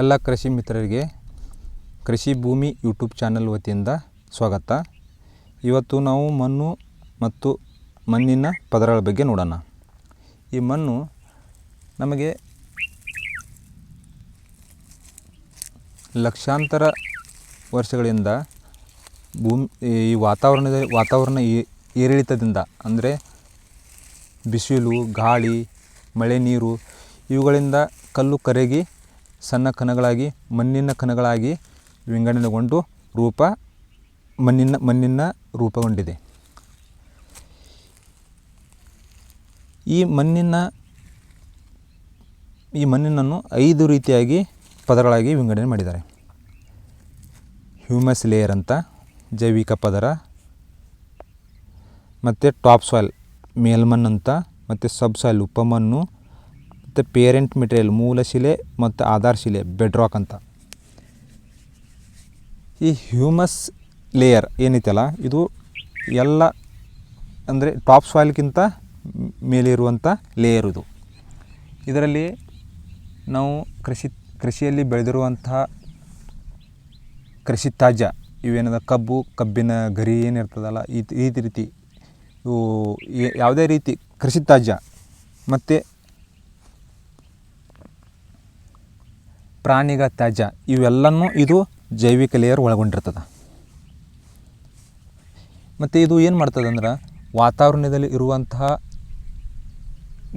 ಎಲ್ಲ ಕೃಷಿ ಮಿತ್ರರಿಗೆ ಕೃಷಿ ಭೂಮಿ ಯೂಟ್ಯೂಬ್ ಚಾನಲ್ ವತಿಯಿಂದ ಸ್ವಾಗತ. ಇವತ್ತು ನಾವು ಮಣ್ಣು ಮತ್ತು ಮಣ್ಣಿನ ಪದರಗಳ ಬಗ್ಗೆ ನೋಡೋಣ. ಈ ಮಣ್ಣು ನಮಗೆ ಲಕ್ಷಾಂತರ ವರ್ಷಗಳಿಂದ ಭೂಮಿ, ಈ ವಾತಾವರಣದ, ವಾತಾವರಣ ಏರಿಳಿತದಿಂದ, ಅಂದರೆ ಬಿಸಿಲು, ಗಾಳಿ, ಮಳೆ ನೀರು ಇವುಗಳಿಂದ ಕಲ್ಲು ಕರಗಿ ಸಣ್ಣ ಕಣಗಳಾಗಿ, ಮಣ್ಣಿನ ಕಣಗಳಾಗಿ ವಿಂಗಡಣೆಗೊಂಡು ರೂಪ ಮಣ್ಣಿನ ಮಣ್ಣಿನ ರೂಪಗೊಂಡಿದೆ. ಈ ಮಣ್ಣಿನ, ಈ ಮಣ್ಣಿನನ್ನು ಐದು ರೀತಿಯಾಗಿ ಪದರಗಳಾಗಿ ವಿಂಗಡಣೆ ಮಾಡಿದ್ದಾರೆ. ಹ್ಯೂಮಸ್ ಲೇಯರ್ ಅಂತ, ಜೈವಿಕ ಪದರ, ಮತ್ತು ಟಾಪ್ ಸಾಯಿಲ್ ಮೇಲ್ಮಣ್ಣು ಅಂತ, ಮತ್ತು ಸಬ್ ಸಾಯಿಲ್ ಉಪಮಣ್ಣು ಮತ್ತು ಪೇರೆಂಟ್ ಮೆಟೀರಿಯಲ್ ಮೂಲ ಶಿಲೆ ಮತ್ತು ಆಧಾರ್ ಶಿಲೆ ಬೆಡ್ರಾಕ್ ಅಂತ. ಈ ಹ್ಯೂಮಸ್ ಲೇಯರ್ ಏನೈತಲ್ಲ, ಇದು ಎಲ್ಲ ಅಂದರೆ ಟಾಪ್ ಸಾಯಿಲ್ಗಿಂತ ಮೇಲಿರುವಂಥ ಲೇಯರ್ ಇದು. ಇದರಲ್ಲಿ ನಾವು ಕೃಷಿ, ಕೃಷಿಯಲ್ಲಿ ಬೆಳೆದಿರುವಂತಹ ಕೃಷಿ ತ್ಯಾಜ್ಯ, ಇವೇನದ ಕಬ್ಬು, ಕಬ್ಬಿನ ಗರಿ ಏನಿರ್ತದಲ್ಲ, ಈ ಈ ರೀತಿ ಇವು ಯಾವುದೇ ರೀತಿ ಕೃಷಿ ತ್ಯಾಜ್ಯ ಮತ್ತು ಪ್ರಾಣಿಗಳ ತ್ಯಾಜ್ಯ, ಇವೆಲ್ಲನೂ ಇದು ಜೈವಿಕ ಲೇಯರ್ ಒಳಗೊಂಡಿರ್ತದೆ. ಮತ್ತು ಇದು ಏನು ಮಾಡ್ತದಂದ್ರೆ ವಾತಾವರಣದಲ್ಲಿ ಇರುವಂತಹ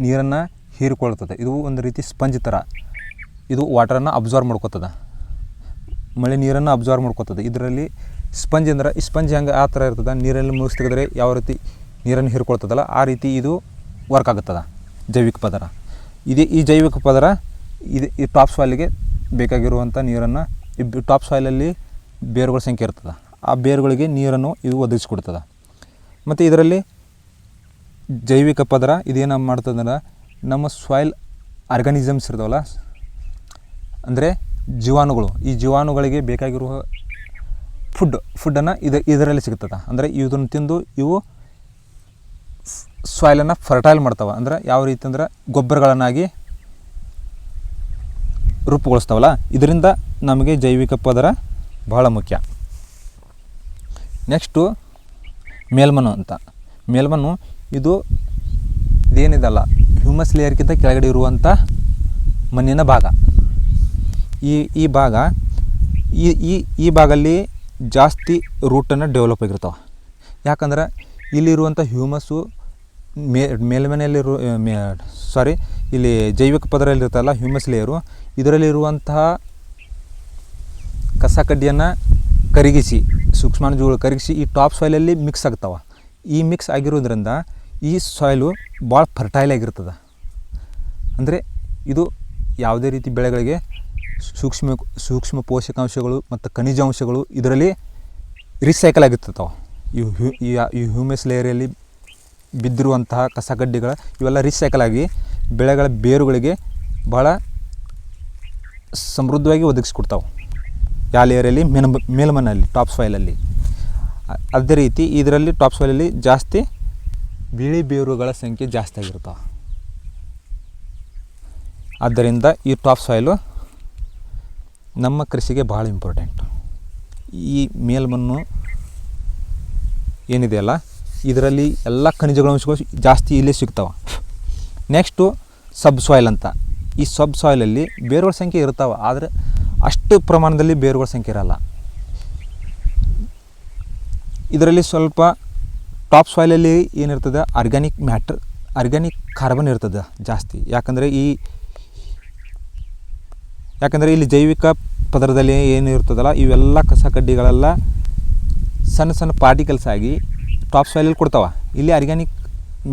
ನೀರನ್ನು ಹೀರಿಕೊಳ್ತದೆ ಇದು ಒಂದು ರೀತಿ ಸ್ಪಂಜ್ ಥರ ಇದು ವಾಟರನ್ನು ಅಬ್ಸಾರ್ವ್ ಮಾಡ್ಕೋತದೆ. ಮಳೆ ನೀರನ್ನು ಅಬ್ಸಾರ್ವ್ ಮಾಡ್ಕೋತದೆ. ಇದರಲ್ಲಿ ಸ್ಪಂಜ್ ಅಂದ್ರೆ, ಈ ಸ್ಪಂಜ್ ಹೆಂಗೆ ಆ ಥರ ಇರ್ತದೆ? ನೀರಲ್ಲಿ ಮುಗಿಸ್ ತೆಗೆದ್ರೆ ಯಾವ ರೀತಿ ನೀರನ್ನು ಹೀರ್ಕೊಳ್ತದಲ್ಲ, ಆ ರೀತಿ ಇದು ವರ್ಕ್ ಆಗುತ್ತದೆ ಜೈವಿಕ ಪದರ. ಇದೇ ಈ ಜೈವಿಕ ಪದರ, ಇದು ಈ ಟಾಪ್ಸ್ ಸಾಯಿಲಿಗೆ ಬೇಕಾಗಿರುವಂಥ ನೀರನ್ನು ಈ ಟಾಪ್ ಸಾಯಿಲಲ್ಲಿ ಬೇರುಗಳ ಸಂಖ್ಯೆ ಇರ್ತದೆ. ಆ ಬೇರುಗಳಿಗೆ ನೀರನ್ನು ಇದು ಒದಗಿಸ್ಕೊಡ್ತದೆ. ಮತ್ತು ಇದರಲ್ಲಿ ಜೈವಿಕ ಪದರ ಇದೇನು ಮಾಡ್ತದಂದ್ರೆ ನಮ್ಮ ಸಾಯಿಲ್ ಆರ್ಗಾನಿಸಮ್ಸ್ ಇರ್ತಾವಲ್ಲ, ಅಂದರೆ ಜೀವಾಣುಗಳು. ಈ ಜೀವಾಣುಗಳಿಗೆ ಬೇಕಾಗಿರುವ ಫುಡ್ ಫುಡ್ಡನ್ನು ಇದು, ಇದರಲ್ಲಿ ಸಿಗ್ತದೆ. ಅಂದರೆ ಇದನ್ನು ತಿಂದು ಇವು ಸಾಯಿಲನ್ನು ಫರ್ಟೈಲ್ ಮಾಡ್ತಾವೆ. ಅಂದ್ರೆ ಯಾವ ರೀತಿ ಅಂದ್ರೆ ಗೊಬ್ಬರಗಳನ್ನಾಗಿ ರೂಪುಗೊಳಿಸ್ತಾವಲ್ಲ, ಇದರಿಂದ ನಮಗೆ ಜೈವಿಕ ಪದರ ಬಹಳ ಮುಖ್ಯ. ನೆಕ್ಸ್ಟು ಮೇಲ್ಮನು ಅಂತ. ಮೇಲ್ಮನು ಇದು ಇದೇನಿದಲ್ಲ ಹ್ಯೂಮಸ್ ಲೇಯರ್ಗಿಂತ ಕೆಳಗಡೆ ಇರುವಂಥ ಮಣ್ಣಿನ ಭಾಗ. ಈ ಈ ಭಾಗ, ಈ ಈ ಈ ಭಾಗಲ್ಲಿ ಜಾಸ್ತಿ ರೂಟನ್ನು ಡೆವಲಪ್ ಆಗಿರ್ತಾವೆ. ಯಾಕಂದ್ರೆ ಇಲ್ಲಿರುವಂಥ ಹ್ಯೂಮಸ್ಸು ಮೇ ಮೇಲ್ಮನೆಯಲ್ಲಿರುವ ಸಾರಿ ಇಲ್ಲಿ ಜೈವಿಕ ಪದರಲ್ಲಿ ಇರ್ತಲ್ಲ ಹ್ಯೂಮಸ್ ಲೇಯರು ಇದರಲ್ಲಿರುವಂತಹ ಕಸ ಕಡ್ಡಿಯನ್ನು ಕರಗಿಸಿ ಸೂಕ್ಷ್ಮಾಣುಜೀವಿಗಳು ಕರಗಿಸಿ ಈ ಟಾಪ್ ಸಾಯ್ಲಲ್ಲಿ ಮಿಕ್ಸ್ ಆಗ್ತಾವೆ. ಈ ಮಿಕ್ಸ್ ಆಗಿರೋದ್ರಿಂದ ಈ ಸಾಯ್ಲು ಭಾಳ ಫರ್ಟೈಲ್ ಆಗಿರ್ತದೆ. ಅಂದರೆ ಇದು ಯಾವುದೇ ರೀತಿ ಬೆಳೆಗಳಿಗೆ ಸೂಕ್ಷ್ಮ ಸೂಕ್ಷ್ಮ ಪೋಷಕಾಂಶಗಳು ಮತ್ತು ಖನಿಜಾಂಶಗಳು ಇದರಲ್ಲಿ ರಿಸೈಕಲ್ ಆಗಿರ್ತದೆ ಈ ಹ್ಯೂ ಈ ಈ ಹ್ಯೂಮಸ್ ಲೇಯರಲ್ಲಿ ಬಿದ್ದಿರುವಂತಹ ಕಸಕಡ್ಡಿಗಳ ಇವೆಲ್ಲ ರಿಸೈಕಲ್ ಆಗಿ ಬೆಳೆಗಳ ಬೇರುಗಳಿಗೆ ಭಾಳ ಸಮೃದ್ಧವಾಗಿ ಒದಗಿಸ್ಕೊಡ್ತಾವೆ. ಯಾವ ಲೇಯರಲ್ಲಿ ಮೇಲ್ ಮೇಲ್ಮಣ್ಣಲ್ಲಿ ಟಾಪ್ ಸಾಯ್ಲಲ್ಲಿ ಅದೇ ರೀತಿ ಇದರಲ್ಲಿ ಟಾಪ್ ಸಾಯ್ಲಲ್ಲಿ ಜಾಸ್ತಿ ಬಿಳಿ ಬೇರುಗಳ ಸಂಖ್ಯೆ ಜಾಸ್ತಿ ಆಗಿರ್ತಾವೆ ಆದ್ದರಿಂದ ಈ ಟಾಪ್ ಸಾಯ್ಲು ನಮ್ಮ ಕೃಷಿಗೆ ಭಾಳ ಇಂಪಾರ್ಟೆಂಟ್ ಈ ಮೇಲ್ಮಣ್ಣು ಏನಿದೆಯಲ್ಲ, ಇದರಲ್ಲಿ ಎಲ್ಲ ಖನಿಜಗಳ, ಅಂಶಗಳು ಜಾಸ್ತಿ ಇಲ್ಲೇ ಸಿಗ್ತಾವೆ. ನೆಕ್ಸ್ಟು ಸಬ್ ಸಾಯಿಲ್ ಅಂತ. ಈ ಸಬ್ ಸಾಯಿಲಲ್ಲಿ ಬೇರುಗಳ ಸಂಖ್ಯೆ ಇರ್ತಾವೆ, ಆದರೆ ಅಷ್ಟು ಪ್ರಮಾಣದಲ್ಲಿ ಬೇರುಗಳ ಸಂಖ್ಯೆ ಇರಲ್ಲ. ಇದರಲ್ಲಿ ಸ್ವಲ್ಪ ಟಾಪ್ ಸಾಯಿಲಲ್ಲಿ ಏನಿರ್ತದೆ? ಆರ್ಗ್ಯಾನಿಕ್ ಮ್ಯಾಟ್ರ್, ಆರ್ಗ್ಯಾನಿಕ್ ಕಾರ್ಬನ್ ಇರ್ತದೆ ಜಾಸ್ತಿ. ಯಾಕಂದರೆ ಈ, ಯಾಕಂದರೆ ಇಲ್ಲಿ ಜೈವಿಕ ಪದರದಲ್ಲಿ ಏನು ಇರ್ತದಲ್ಲ, ಇವೆಲ್ಲ ಕಸ ಕಡ್ಡಿಗಳೆಲ್ಲ ಸಣ್ಣ ಸಣ್ಣ ಪಾರ್ಟಿಕಲ್ಸ್ ಆಗಿ ಟಾಪ್ ಸಾಯಿಲಲ್ಲಿ ಕೊಡ್ತಾವೆ. ಇಲ್ಲಿ ಆರ್ಗ್ಯಾನಿಕ್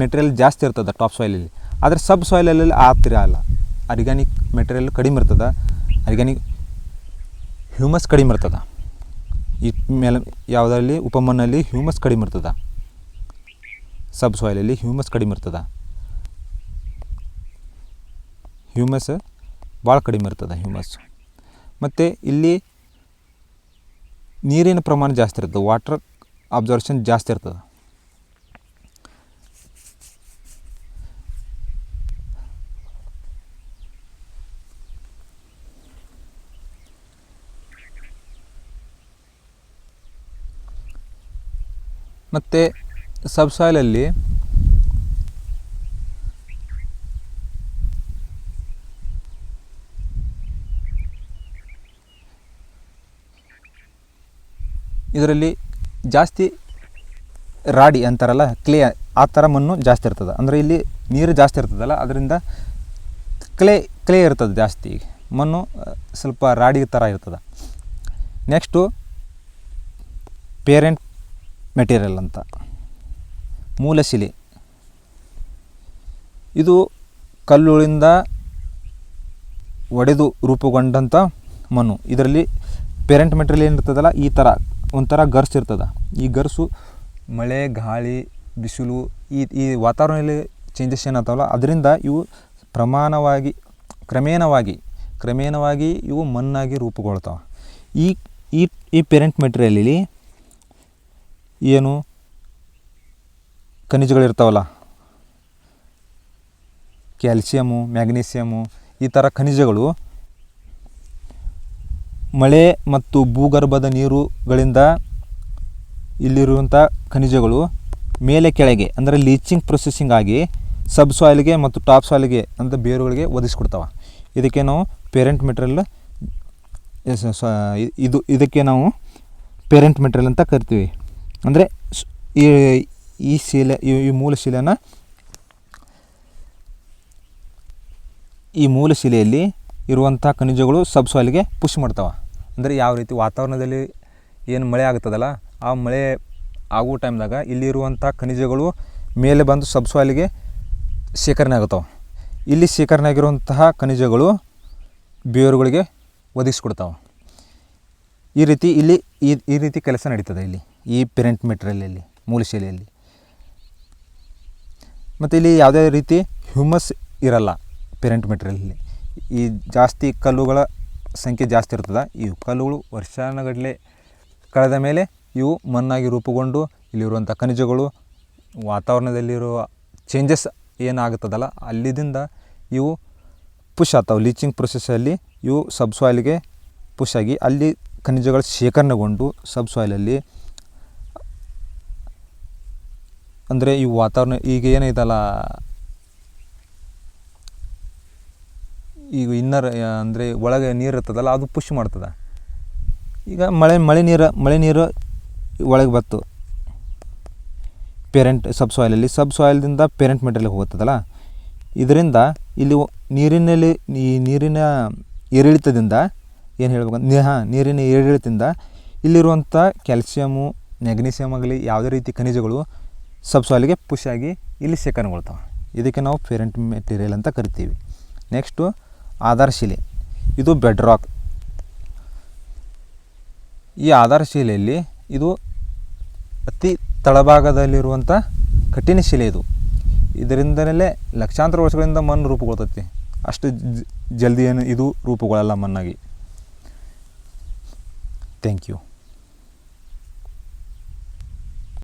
ಮೆಟೀರಿಯಲ್ ಜಾಸ್ತಿ ಇರ್ತದೆ ಟಾಪ್ ಸಾಯಿಲಲ್ಲಿ. ಆದರೆ ಸಬ್ ಸಾಯಿಲಲ್ಲಿ ಆಗ್ತಿರಲ್ಲ ಆರ್ಗ್ಯಾನಿಕ್ ಮೆಟೀರಿಯಲ್ ಕಡಿಮೆ ಇರ್ತದೆ. ಆರ್ಗ್ಯಾನಿಕ್ ಹ್ಯೂಮಸ್ ಕಡಿಮೆ ಇರ್ತದೆ. ಈ ಮೇಲೆ ಯಾವುದರಲ್ಲಿ? ಉಪಮಣ್ಣಲ್ಲಿ ಹ್ಯೂಮಸ್ ಕಡಿಮೆ ಇರ್ತದೆ. ಸಬ್ ಸಾಯಿಲಲ್ಲಿ ಹ್ಯೂಮಸ್ ಕಡಿಮೆ ಇರ್ತದೆ. ಹ್ಯೂಮಸ್ ಭಾಳ ಕಡಿಮೆ ಇರ್ತದೆ ಹ್ಯೂಮಸ್ ಮತ್ತು ಇಲ್ಲಿ ನೀರಿನ ಪ್ರಮಾಣ ಜಾಸ್ತಿ ಇರ್ತದೆ. ವಾಟರ್ ಅಬ್ಸರ್ಷನ್ ಜಾಸ್ತಿ ಇರ್ತದೆ. ಮತ್ತು ಸಬ್ಸಾಯ್ಲಲ್ಲಿ ಇದರಲ್ಲಿ ಜಾಸ್ತಿ ರಾಡಿ ಅಂತಾರಲ್ಲ, ಕ್ಲೇ ಆ ಥರ ಮಣ್ಣು ಜಾಸ್ತಿ ಇರ್ತದೆ. ಅಂದರೆ ಇಲ್ಲಿ ನೀರು ಜಾಸ್ತಿ ಇರ್ತದಲ್ಲ, ಅದರಿಂದ ಕ್ಲೇ ಕ್ಲೇ ಇರ್ತದೆ ಜಾಸ್ತಿ ಮಣ್ಣು ಸ್ವಲ್ಪ ರಾಡಿ ಥರ ಇರ್ತದೆ. ನೆಕ್ಸ್ಟು ಪೇರೆಂಟ್ ಮೆಟೀರಿಯಲ್ ಅಂತ. ಮೂಲಶಿಲೆ. ಇದು ಕಲ್ಲುಗಳಿಂದ ಒಡೆದು ರೂಪುಗೊಂಡಂಥ ಮಣ್ಣು. ಇದರಲ್ಲಿ ಪೇರೆಂಟ್ ಮೆಟೀರಿಯಲ್ ಏನಿರ್ತದಲ್ಲ, ಈ ಥರ ಒಂಥರ ಗರ್ಸು ಇರ್ತದೆ. ಈ ಗರ್ಸು ಮಳೆ, ಗಾಳಿ, ಬಿಸಿಲು, ಈ ಈ ವಾತಾವರಣದಲ್ಲಿ ಚೇಂಜಸ್ ಏನಾಗ್ತಾವಲ್ಲ, ಅದರಿಂದ ಇವು ಪ್ರಮಾಣವಾಗಿ, ಕ್ರಮೇಣವಾಗಿ ಕ್ರಮೇಣವಾಗಿ ಇವು ಮಣ್ಣಾಗಿ ರೂಪುಗೊಳ್ತಾವೆ. ಈ ಈ ಈ ಪೇರೆಂಟ್ ಮೆಟೀರಿಯಲಲ್ಲಿ ಏನು ಖನಿಜಗಳಿರ್ತಾವಲ್ಲ? ಕ್ಯಾಲ್ಸಿಯಮು, ಮ್ಯಾಗ್ನೀಸಿಯಮು, ಈ ಥರ ಖನಿಜಗಳು ಮಳೆ ಮತ್ತು ಭೂಗರ್ಭದ ನೀರುಗಳಿಂದ ಇಲ್ಲಿರುವಂಥ ಖನಿಜಗಳು ಮೇಲೆ ಕೆಳಗೆ, ಅಂದರೆ ಲೀಚಿಂಗ್ ಪ್ರೊಸೆಸಿಂಗ್ ಆಗಿ ಸಬ್ ಸಾಯಿಲ್ಗೆ ಮತ್ತು ಟಾಪ್ ಸಾಯಿಲ್ಗೆ ಅಂತ ಬೇರುಗಳಿಗೆ ಒದಗಿಸ್ಕೊಡ್ತಾವೆ. ಇದಕ್ಕೆ ನಾವು ಪೇರೆಂಟ್ ಮೆಟೀರಿಯಲ್ ಇದು, ಇದಕ್ಕೆ ನಾವು ಪೇರೆಂಟ್ ಮೆಟೀರಿಯಲ್ ಅಂತ ಕರಿತೀವಿ. ಅಂದರೆ ಈ ಈ ಶಿಲೆ, ಈ ಮೂಲ ಶಿಲೆನ ಈ ಮೂಲ ಶಿಲೆಯಲ್ಲಿ ಇರುವಂಥ ಖನಿಜಗಳು ಸಬ್ ಸಾಯಿಲ್ಗೆ ಪುಷ್ ಮಾಡ್ತಾವೆ. ಅಂದರೆ ಯಾವ ರೀತಿ ವಾತಾವರಣದಲ್ಲಿ ಏನು ಮಳೆ ಆಗ್ತದಲ್ಲ ಆ ಮಳೆ ಆಗೋ ಟೈಮ್ದಾಗ ಇಲ್ಲಿರುವಂಥ ಖನಿಜಗಳು ಮೇಲೆ ಬಂದು ಸಬ್ ಶೇಖರಣೆ ಆಗುತ್ತವೆ. ಇಲ್ಲಿ ಶೇಖರಣೆ ಆಗಿರುವಂತಹ ಖನಿಜಗಳು ಬೇರುಗಳಿಗೆ ಒದಗಿಸ್ಕೊಡ್ತಾವೆ. ಈ ರೀತಿ ಇಲ್ಲಿ ಈ ಈ ರೀತಿ ಕೆಲಸ ನಡೀತದೆ ಇಲ್ಲಿ. ಈ ಪೆರೆಂಟ್ ಮೂಲ ಮೂಲಶಿಲೆಯಲ್ಲಿ ಮತ್ತು ಇಲ್ಲಿ ಯಾವುದೇ ರೀತಿ ಹ್ಯೂಮಸ್ ಇರಲ್ಲ ಪೇರೆಂಟ್ ಮೆಟೀರಿಯಲಲ್ಲಿ ಈ ಜಾಸ್ತಿ ಕಲ್ಲುಗಳ ಸಂಖ್ಯೆ ಜಾಸ್ತಿ ಇರ್ತದೆ ಈ ಕಲ್ಲುಗಳು ವರ್ಷಾನುಗಟ್ಟಲೆ ಕಳೆದ ಮೇಲೆ ಇವು ಮಣ್ಣಾಗಿ ರೂಪುಗೊಂಡು ಇಲ್ಲಿರುವಂಥ ಖನಿಜಗಳು, ವಾತಾವರಣದಲ್ಲಿರುವ ಚೇಂಜಸ್ ಏನಾಗುತ್ತದಲ್ಲ ಅಲ್ಲಿದಿಂದ ಇವು ಪುಷ್ ಆಗ್ತಾವೆ. ಲೀಚಿಂಗ್ ಪ್ರೊಸೆಸಲ್ಲಿ ಇವು ಸಬ್ ಸಾಯಿಲ್ಗೆ ಪುಷ್ ಆಗಿ ಅಲ್ಲಿ ಖನಿಜಗಳು ಶೇಖರಣೆಗೊಂಡು ಸಬ್ ಸಾಯಿಲಲ್ಲಿ ಅಂದರೆ ಈ ವಾತಾವರಣ ಈಗ ಏನೈತಲ್ಲ ಈಗ ಇನ್ನರ್, ಅಂದರೆ ಒಳಗೆ ನೀರು ಇರ್ತದಲ್ಲ, ಅದು ಪುಷ್ ಮಾಡ್ತದೆ. ಈಗ ಮಳೆ ಮಳೆ ನೀರು ಮಳೆ ನೀರು ಒಳಗೆ ಬತ್ತು. ಪೇರೆಂಟ್ ಸಬ್ ಸಾಯಿಲಲ್ಲಿ ಸಬ್ ಸಾಯಿಲ್ದಿಂದ ಪೇರೆಂಟ್ ಮೆಟೀರಿಯಲ್ಗೆ ಹೋಗುತ್ತದಲ್ಲ ಇದರಿಂದ ಇಲ್ಲಿ ನೀರಿನಲ್ಲಿ, ಈ ನೀರಿನ ಏರಿಳಿತದಿಂದ ಏನು ಹೇಳ್ಬೇಕು? ನೀ, ಹಾಂ, ನೀರಿನ ಏರಿಳಿತದಿಂದ ಇಲ್ಲಿರುವಂಥ ಕ್ಯಾಲ್ಸಿಯಮು ಮ್ಯಾಗ್ನೀಸಿಯಮ್ ಆಗಲಿ, ಯಾವುದೇ ರೀತಿ ಖನಿಜಗಳು ಸಬ್ ಸಾಯಿಲ್ಗೆ ಪುಷ್ ಆಗಿ ಇಲ್ಲಿ ಶೇಖರಣೆಗೊಳ್ತಾವೆ ಇದಕ್ಕೆ ನಾವು ಪೇರೆಂಟ್ ಮೆಟೀರಿಯಲ್ ಅಂತ ಕರಿತೀವಿ. ನೆಕ್ಸ್ಟು ಆಧಾರಶಿಲೆ. ಇದು ಬೆಡ್ ರಾಕ್ ಈ ಆಧಾರಶಿಲೆಯಲ್ಲಿ ಇದು ಅತಿ ತಳಭಾಗದಲ್ಲಿರುವಂಥ ಕಠಿಣ ಶಿಲೆ ಇದು. ಇದರಿಂದಲೇ ಲಕ್ಷಾಂತರ ವರ್ಷಗಳಿಂದ ಮಣ್ಣು ರೂಪುಗೊಳ್ತೈತಿ. ಅಷ್ಟು ಜಲ್ದಿ ಏನು ಇದು ರೂಪುಗೊಳ್ಳಲ್ಲ ಮಣ್ಣಾಗಿ. Thank you